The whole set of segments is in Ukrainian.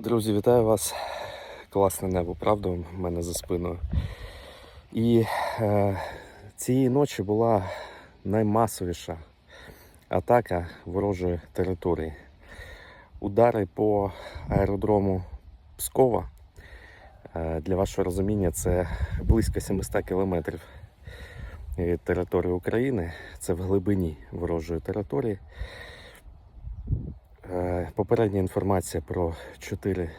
Друзі, вітаю вас. Класне небо, правда, у мене за спиною. І е, цієї ночі була наймасовіша атака ворожої території. Удари по аеродрому Пскова. Е, для вашого розуміння, це близько 700 кілометрів від території України. Це в глибині ворожої території. Е, Попередня інформація про чотири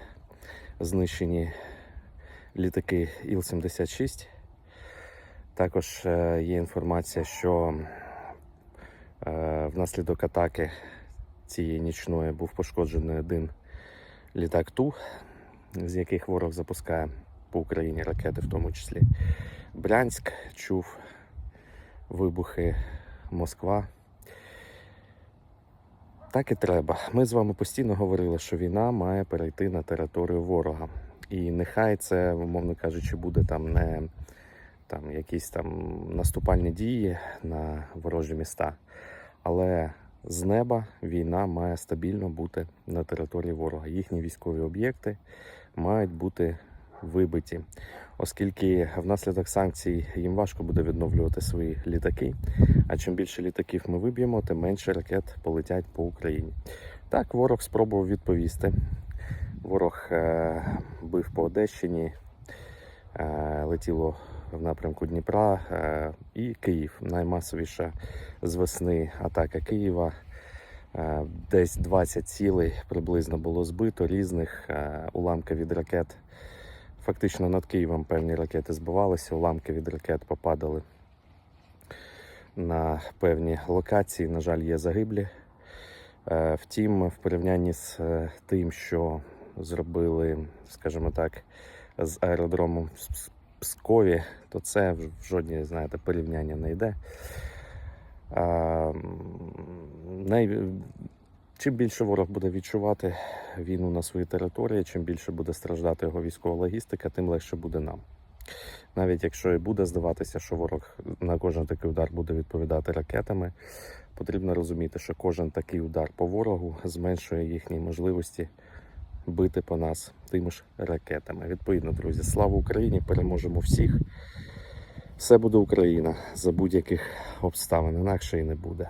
знищені літаки Іл-76. Також е, є інформація, що е, внаслідок атаки цієї нічної був пошкоджений один літак Ту, з яких ворог запускає по Україні ракети, в тому числі Брянськ, чув вибухи Москва. Так і треба. Ми з вами постійно говорили, що війна має перейти на територію ворога. І нехай це, умовно кажучи, буде там не там, якісь там наступальні дії на ворожі міста. Але з неба війна має стабільно бути на території ворога. Їхні військові об'єкти мають бути вибиті, оскільки внаслідок санкцій їм важко буде відновлювати свої літаки. А чим більше літаків ми виб'ємо, тим менше ракет полетять по Україні. Так, ворог спробував відповісти. Ворог е, бив по Одещині, е, летіло в напрямку Дніпра е, і Київ. Наймасовіша з весни атака Києва. Е, десь 20 цілей приблизно було збито різних е, уламки від ракет. Фактично над Києвом певні ракети збивалися, уламки від ракет попадали на певні локації. На жаль, є загиблі. Е, Втім, в порівнянні з е, тим, що зробили, скажімо так, з аеродромом Пскові, то це в жодні, знаєте, порівняння не йде. Чим більше ворог буде відчувати війну на своїй території, чим більше буде страждати його військова логістика, тим легше буде нам. Навіть якщо і буде здаватися, що ворог на кожен такий удар буде відповідати ракетами, потрібно розуміти, що кожен такий удар по ворогу зменшує їхні можливості бити по нас тими ж ракетами. Відповідно, друзі, слава Україні! Переможемо всіх. Все буде Україна за будь-яких обставин, інакше і не буде.